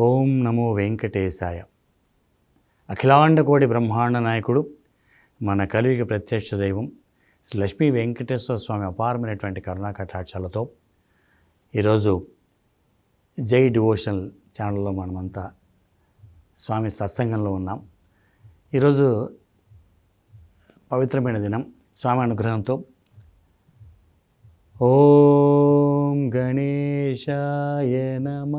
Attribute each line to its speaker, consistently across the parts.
Speaker 1: ఓం నమో వెంకటేశాయ. అఖిలాండకోటి బ్రహ్మాండ నాయకుడు మన కలియుగ ప్రత్యక్ష దైవం శ్రీ లక్ష్మీ వెంకటేశ్వర స్వామి అపారమైనటువంటి కరుణా కటాక్షాలతో ఈరోజు జై డివోషనల్ ఛానల్లో మనమంతా స్వామి సత్సంగంలో ఉన్నాం. ఈరోజు పవిత్రమైన దినం స్వామి అనుగ్రహంతో. ఓం గణేశాయ నమ.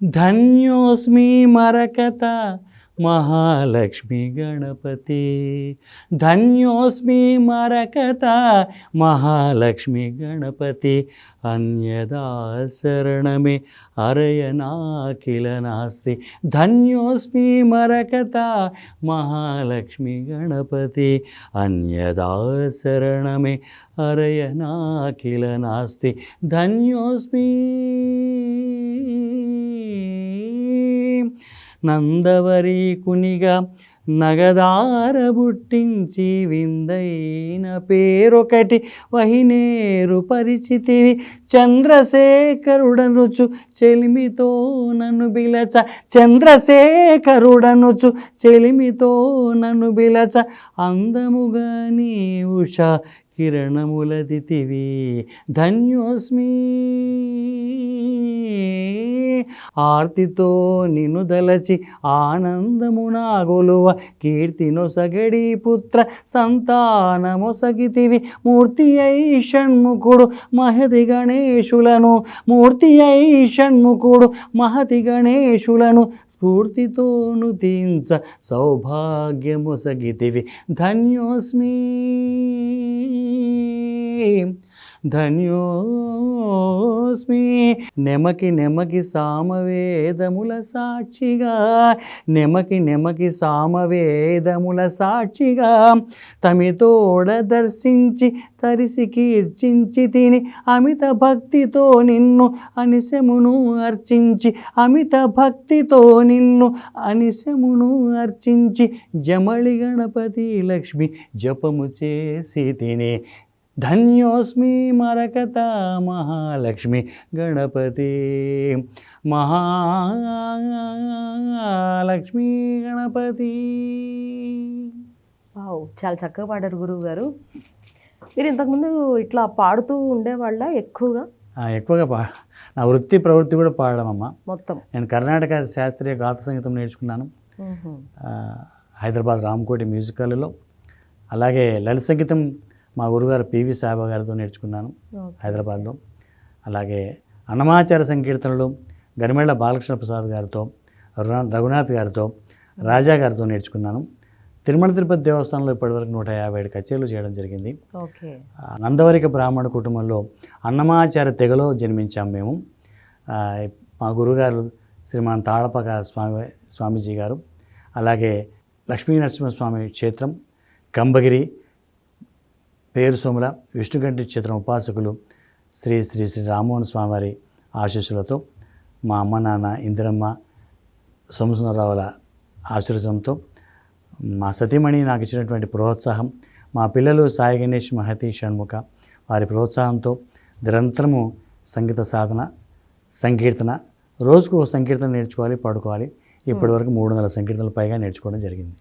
Speaker 1: ధన్యోస్మి మరకత మహాలక్ష్మి గణపతి ధన్యోస్మి మరకత మహాలక్ష్మి గణపతి అన్యదా శరణమే అరయనాకిల నాస్తి ధన్యోస్మి మరకత మహాలక్ష్మి గణపతి అన్యదా శరణమే అరయనాకిల నాస్తి ధన్యోస్మి నందవరీకునిగా నగదార బుట్టించి విందైన పేరొకటి వహినేరు పరిచితివి. చంద్రశేఖరుడనుచు చెలిమితో నన్ను బిలచ. చంద్రశేఖరుడనుచు చెలిమితో నన్ను బిలచ. అందముగా నీ ఉష కిరణములదితివి. ధన్యోస్మి. ఆర్తితో నిన్ను దలచి ఆనందమునా గొలువ కీర్తినొసగడి పుత్ర సంతానమొసగితివి మూర్తి అయి షణ్ముఖుడు మహతి గణేశులను మూర్తి అయి షణ్ముఖుడు మహతి గణేశులను స్ఫూర్తితోను తీంచ సౌభాగ్యమొసగితివి ధన్యోస్మి ధన్యోస్మి. నెమకి నెమకి సామవేదముల సాక్షిగా నెమకి నెమకి సామవేదముల సాక్షిగా తమితోడ దర్శించి తరిసి కీర్చించి తిని అమిత భక్తితో నిన్ను అనిశమును అర్చించి అమిత భక్తితో నిన్ను అనిశమును అర్చించి జమళి గణపతి లక్ష్మి జపము చేసి తిని ధన్యోస్మి మరకత మహాలక్ష్మి గణపతి. మహాలక్ష్మి గణపతి.
Speaker 2: చాలా చక్కగా పాడారు గురువు గారు మీరు ఇంతకుముందు ఇట్లా పాడుతూ ఉండేవాళ్ళ ఎక్కువగా?
Speaker 1: ఎక్కువగా పా నా వృత్తి ప్రవృత్తి కూడా పాడడం అమ్మ
Speaker 2: మొత్తం.
Speaker 1: నేను కర్ణాటక శాస్త్రీయ గాత సంగీతం నేర్చుకున్నాను. హైదరాబాద్ రామకోటి మ్యూజిక్ కాలేజ్లో. అలాగే లలిత సంగీతం మా గురుగారు పివి సాయిబా గారితో నేర్చుకున్నాను. హైదరాబాద్లో. అలాగే అన్నమాచార సంకీర్తనలు గరిమెళ్ళ బాలకృష్ణ ప్రసాద్ గారితో రఘునాథ్ గారితో రాజా గారితో నేర్చుకున్నాను. తిరుమల తిరుపతి దేవస్థానంలో ఇప్పటివరకు నూట యాభై ఏడు కచేరీలు చేయడం జరిగింది. నందవరిక బ్రాహ్మణ కుటుంబంలో అన్నమాచార తెగలో జన్మించాం మేము. మా గురుగారు శ్రీమాన్ తాళపక స్వామి స్వామీజీ గారు. అలాగే లక్ష్మీ నరసింహస్వామి క్షేత్రం కంబగిరి పేరు సోముల విష్ణుగంటి చిత్రం ఉపాసకులు శ్రీ శ్రీ శ్రీ రామ్మోహన్ స్వామివారి ఆశీస్సులతో మా అమ్మ నాన్న ఇందిరమ్మ సోమసుందరరావుల ఆశీర్వదంతో మా సతీమణి నాకు ఇచ్చినటువంటి ప్రోత్సాహం మా పిల్లలు సాయి గణేష్ మహతి షణ్ముఖ వారి ప్రోత్సాహంతో నిరంతరము సంగీత సాధన సంకీర్తన రోజుకు సంకీర్తన నేర్చుకోవాలి పడుకోవాలి. ఇప్పటివరకు మూడు వందల సంకీర్తనలు పైగా నేర్చుకోవడం జరిగింది.